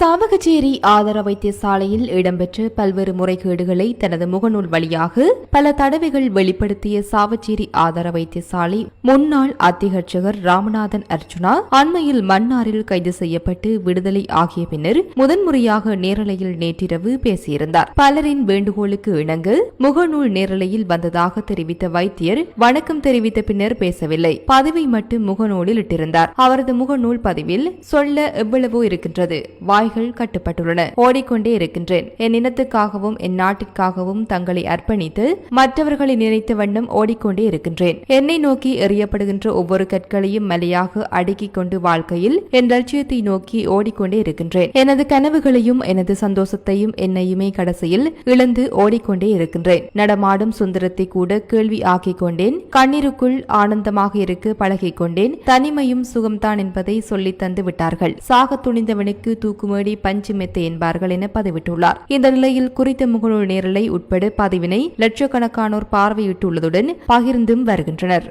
சாவகச்சேரி ஆதார வைத்தியசாலையில் இடம்பெற்ற பல்வேறு முறைகேடுகளை தனது முகநூல் வழியாக பல தடவைகள் வெளிப்படுத்திய சாவச்சேரி ஆதார வைத்தியசாலை முன்னாள் அத்திகட்சகர் ராமநாதன் அர்ஜுனா அண்மையில் மன்னாரில் கைது செய்யப்பட்டு விடுதலை ஆகிய பின்னர் முதன்முறையாக நேரலையில் நேற்றிரவு பேசியிருந்தார். பலரின் வேண்டுகோளுக்கு இணங்க முகநூல் நேரலையில் வந்ததாக தெரிவித்த வைத்தியர் வணக்கம் தெரிவித்த பின்னர் பேசவில்லை. பதிவை மட்டும் முகநூலில் இட்டிருந்தார். அவரது முகநூல் பதிவில் சொல்ல எவ்வளவோ இருக்கின்றது. வாய்கள் கட்டுப்பட்டுள்ளன. ஓடிக்கொண்டே இருக்கின்றேன். என் இனத்துக்காகவும் என் நாட்டிற்காகவும் தங்களை அர்ப்பணித்து மற்றவர்களை நினைத்த வண்ணம் ஓடிக்கொண்டே இருக்கின்றேன். என்னை நோக்கி எறியப்படுகின்ற ஒவ்வொரு கற்களையும் மலையாக அடுக்கிக் கொண்டு வாழ்க்கையில் என் லட்சியத்தை நோக்கி ஓடிக்கொண்டே இருக்கின்றேன். எனது கனவுகளையும் எனது சந்தோஷத்தையும் என்னையுமே கடைசியில் இழந்து ஓடிக்கொண்டே இருக்கின்றேன். நடமாடும் சுந்தரத்தை கூட கேள்வி ஆக்கிக் கொண்டேன். கண்ணீருக்குள் ஆனந்தமாக இருக்க பழகிக் கொண்டேன். தனிமையும் சுகம்தான் என்பதை சொல்லித் தந்து விட்டார்கள். சாக துணிந்தவனுக்கு தூக்குமே தூக்குமேடி பஞ்சு மெத்தை என்பார்கள் என பதிவிட்டுள்ளார். இந்த நிலையில் குறித்த முகநூல் நேரலை உட்பட பதிவினை லட்சக்கணக்கானோர் பார்வையிட்டுள்ளதுடன் பகிர்ந்தும் வருகின்றனர்.